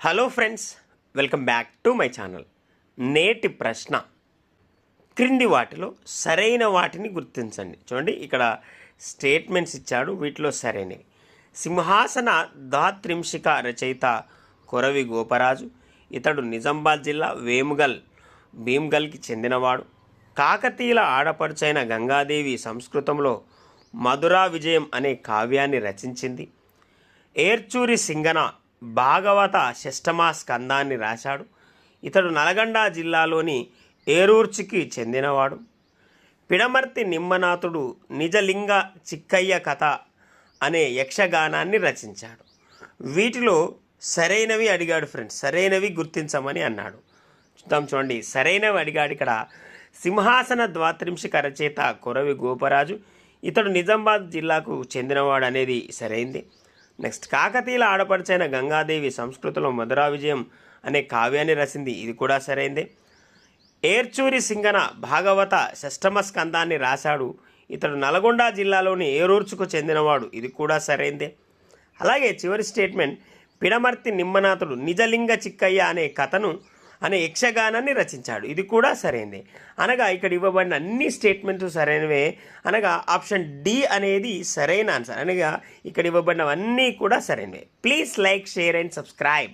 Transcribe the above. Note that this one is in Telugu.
Hello friends welcome back to my channel. నేటి ప్రశ్న. క్రింది వాటిలో సరైన వాటిని గుర్తించండి. చూడండి ఇక్కడ స్టేట్మెంట్స్ ఇచ్చాడు వీటిలో సరైనవి. సింహాసన దాత్రింశిక రచయిత కొరవి గోపరాజు ఇతడు నిజామాబాద్ జిల్లా వేముగల్ భీమ్గల్కి చెందినవాడు. కాకతీయుల ఆడపడుచైన గంగాదేవి సంస్కృతంలో మధురా విజయం అనే కావ్యాన్ని రచించింది. ఏర్చూరి సింగన భాగవత షష్టమా స్కందాన్ని రాశాడు. ఇతడు నల్గొండ జిల్లాలోని ఏరూర్చికి చెందినవాడు. పిడమర్తి నిమ్మనాథుడు నిజలింగ చిక్కయ్య కథ అనే యక్షగానాన్ని రచించాడు. వీటిలో సరైనవి అడిగాడు ఫ్రెండ్స్ సరైనవి గుర్తించమని అన్నాడు. చూద్దాం చూడండి సరైనవి అడిగాడు ఇక్కడ సింహాసన ద్వాత్రింశిక రచయిత కొరవి గోపరాజు. ఇతడు నిజామాబాద్ జిల్లాకు చెందినవాడు అనేది సరైంది. నెక్స్ట్ కాకతీయుల ఆడపడిచైన గంగాదేవి సంస్కృతిలో మధురా విజయం అనే కావ్యాన్ని రచింది ఇది కూడా సరైందే. ఏర్చూరి సింగన భాగవత షష్టమ స్కందాన్ని రాశాడు. ఇతడు నల్గొండ జిల్లాలోని ఏరూర్చుకు చెందినవాడు. ఇది కూడా సరైందే. అలాగే చివరి స్టేట్మెంట్ పిడమర్తి నిమ్మనాథుడు నిజలింగ చిక్కయ్య అనే కథను అనే యక్షగానాన్ని రచించాడు. ఇది కూడా సరైనదే అనగా ఇక్కడ ఇవ్వబడిన అన్ని స్టేట్మెంట్స్ సరైనవే. అనగా ఆప్షన్ డి అనేది సరైన ఆన్సర్. అనగా ఇక్కడ ఇవ్వబడినవన్నీ కూడా సరైనవే. Please like share and subscribe.